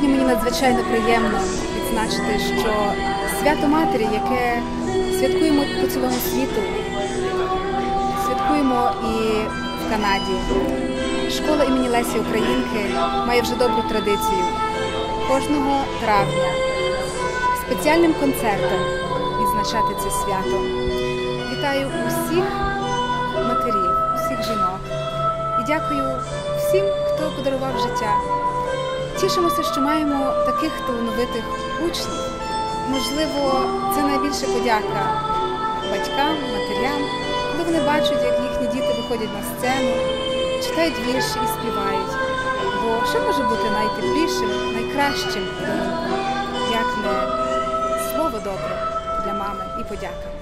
Сьогодні мені надзвичайно приємно відзначити, що свято Матері, яке святкуємо по цілому світу, святкуємо і в Канаді. Школа імені Лесі Українки має вже добру традицію. Кожного травня спеціальним концертом відзначати це свято. Вітаю усіх матерів, усіх жінок і дякую всім, хто подарував життя. Тішимося, що маємо таких талановитих учнів. Можливо, це найбільша подяка батькам, матерям, коли вони бачать, як їхні діти виходять на сцену, читають вірші і співають. Бо що може бути найтеплішим, найкращим як не слово добре для мами і подяка.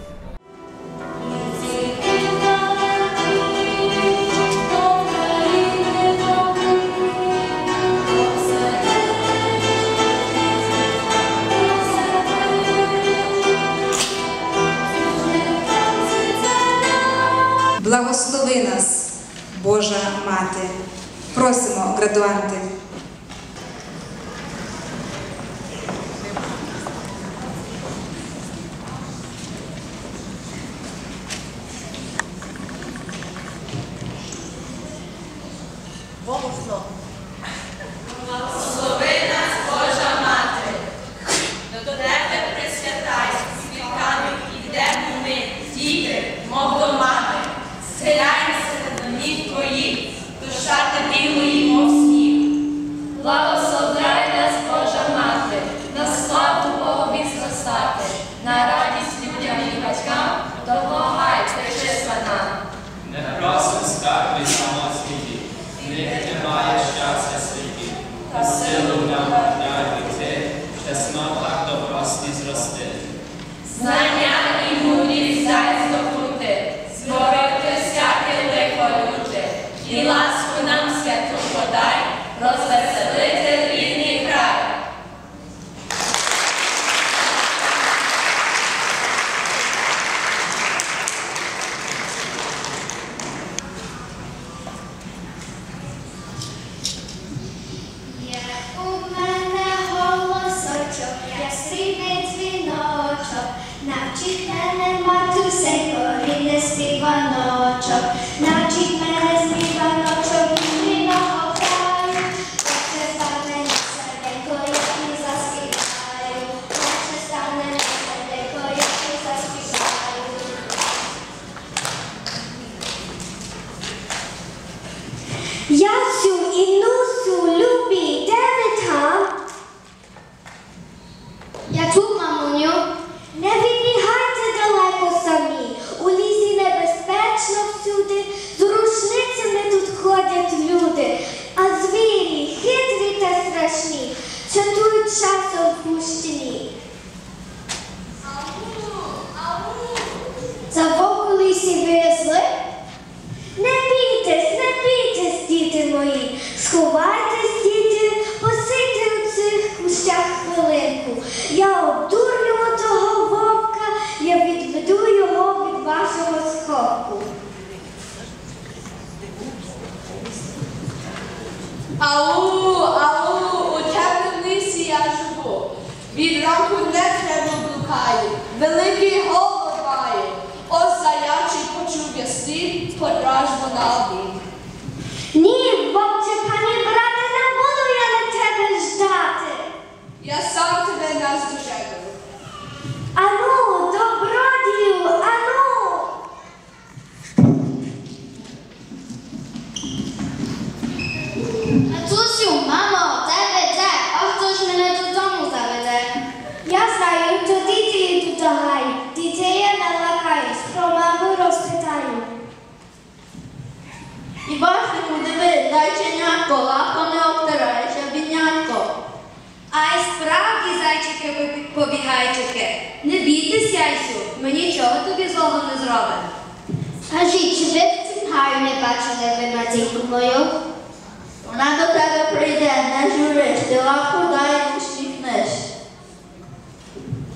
Благослови нас, Божа Мати. Просимо, градуанти. Those that живу. Від ранку не треба блукаю, великий голод має. Ось заячий почув я слід, подражбу на обід. Ні, вовче, пані брате, не буду я на тебе ждати. Я сам тебе наздожену. Ану, добродію, ану. Матусю, мамо, тебе де? А хто ж мене додому заведе? Я знаю, то діти йдуть до гаю. Дітей я не лакаюсь, про маму розпитаю. І бачите, диви, зайченятко, лапами обтираєш, біднятко. Ай, справді, зайчики побі- побігайчики. Не бійтесь, яйцю, ми нічого тобі злого не зробимо. Скажіть, чи ви в цім гаю не бачили винатінку мою? Вона до тебе прийде, не журиш, ти лапку дай і усміхнеш.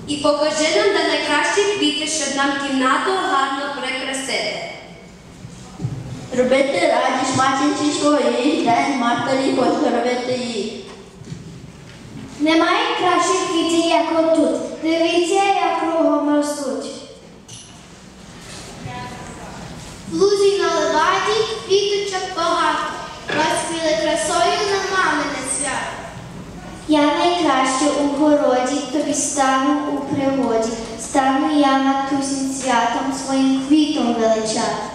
І покажи нам, де найкращі квіти, щоб нам кімнату гарно прикрасити. Робити радість матінці своїй, день матері поздоровити їх. Немає кращих квітів, як отут. Дивіться, як кругом ростуть. В лузі на леваді квіточок багато. Розквіли красою на мамине свято. Я найкраще у городі, тобі стану у пригоді. Стану я матусім святом своїм квітом величати.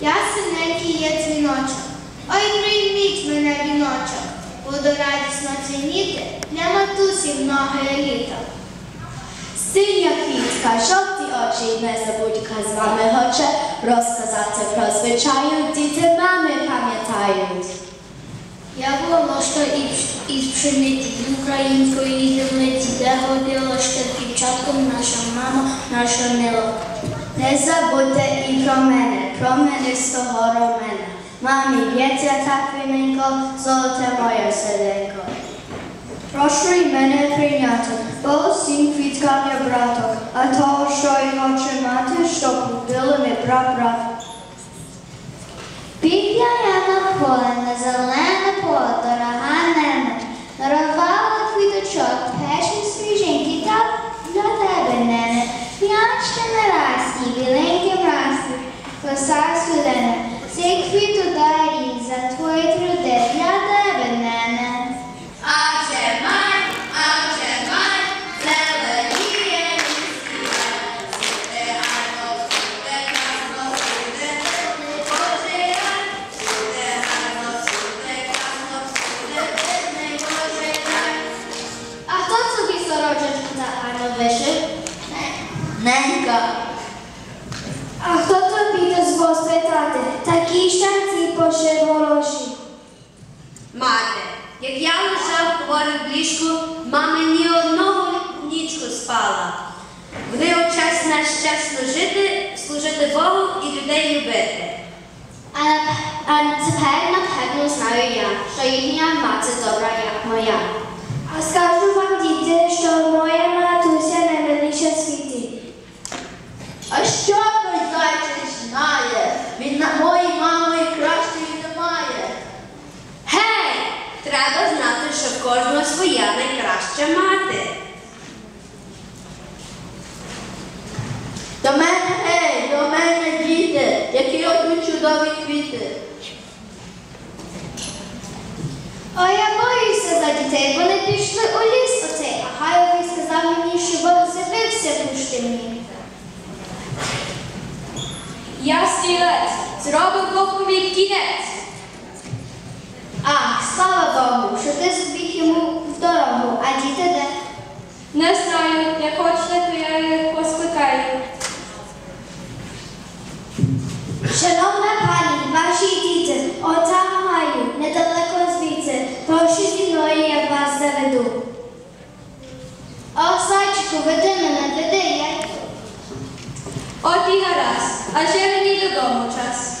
Я синенький є дзвіночок. Ой, прийміть мене віночок. Буду радісно дзвеніти для матусі многое літо. Синя квітка, жовті очі, не забудька з вами хоче розказати про звичаю, діти мами пам'ятають. Я ложка із, із пшениці з української землиці, де ходила ще дівчатком наша мама, наша мила. Не забудьте і про мене, promenisto horo mena. Mami, viecia takvinenko, zolté moje sedenko. Prošli mene prinjato, bol sin kvitkavlja bratok, a to šo i oče mate, što pobili mi praprav. Цей квіту дарі за твої труди, для тебе, нене. Адже май, адже май, зеленіє місія, сіде гарно, сіде красно, сіде не пожирай, сіде гарно, сіде красно, сіде не пожирай. А хто собі сорочечку за гарно вишив? Ненька. А хто тобі дозволив спитати? Такі щастя пошив хороші. Мати, як я лежав хворий в ліжку, мама ні одного нічку спала. Вони час наш час служити, служити Богу і людей любити. А, а тепер напевно знаю я, що їхня мати добра, як моя. А скажу вам, діти, що моя матуся найвелича в світі. А що той зайчик знає? Він на моїй мами кращої немає. Гей! Треба знати, що в кожного своя найкраща мати. До мене, гей, до мене діти, які одні чудові квіти. Ой, я боюся за дітей, вони пішли у ліс оцей, а Гайовий сказав мені, що Бог з'явився пустині. Я стрілець, зробив Богові кінець. Ах, слава Богу, що ти збіг йому в дорогу, а діти де? Не знаю, як хочете, то я їх поскликаю. Шановна пані, ваші діти, отам гаю, недалеко звідси, прошу зі мною, я вас заведу. О, зайчику, веди мене, веди, я. От і гаразд, адже мені додому час.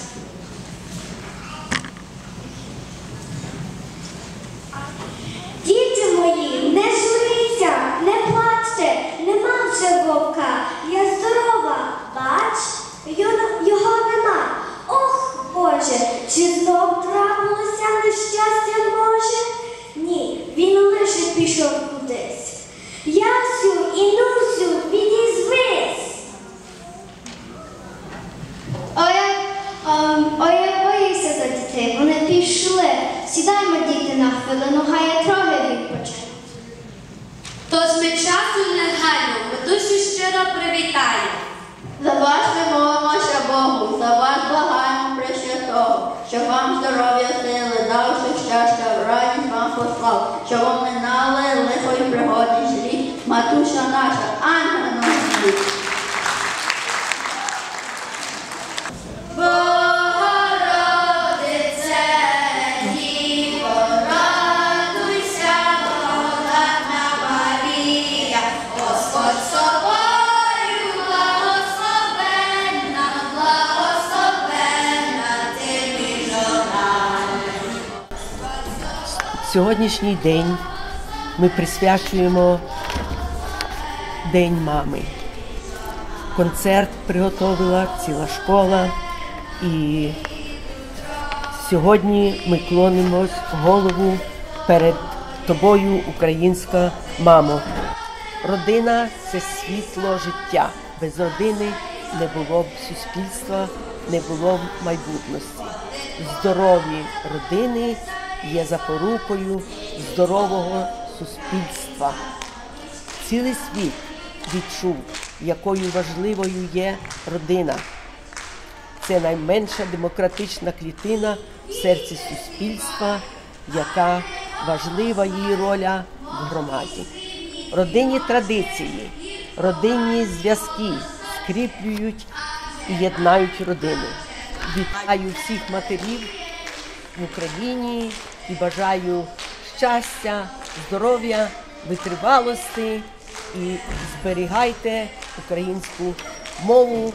Діти мої, не журіться, не плачте, вже вовка, я здорова, бач, його, нема. Ох, Боже, чи знов трапилося нещастя може? Ні, він лише пішов кудись. Ясю і Нусю, відізвись. Ой, я- ем, ой, я боюся за дітей, вони пішли. Сідаймо, діти, на хвилину, хай я трохи відпочину. Тож ми часу не гаймо, матусю щиро привітає. За вас ми молимося Богу, за вас благаємо Пресвятого, щоб вам здоров'я сили, давши щастя, радість вам послав, щоб вам минали лихої пригоди злі, матуша наша, ангел наш Сьогоднішній день ми присвячуємо День мами. Концерт приготовила ціла школа, і сьогодні ми клонимось голову перед тобою, українська мамо. Родина це світло життя. Без родини не було б суспільства, не було б майбутності. Здорові родини є запорукою здорового суспільства. Цілий світ відчув, якою важливою є родина. Це найменша демократична клітина в серці суспільства, яка важлива її роля в громаді. Родинні традиції, родинні зв'язки скріплюють і єднають родину. Вітаю всіх матерів в Україні і бажаю щастя, здоров'я, витривалості і зберігайте українську мову.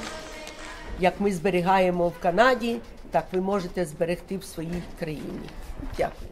Як ми зберігаємо в Канаді, так ви можете зберегти в своїй країні. Дякую.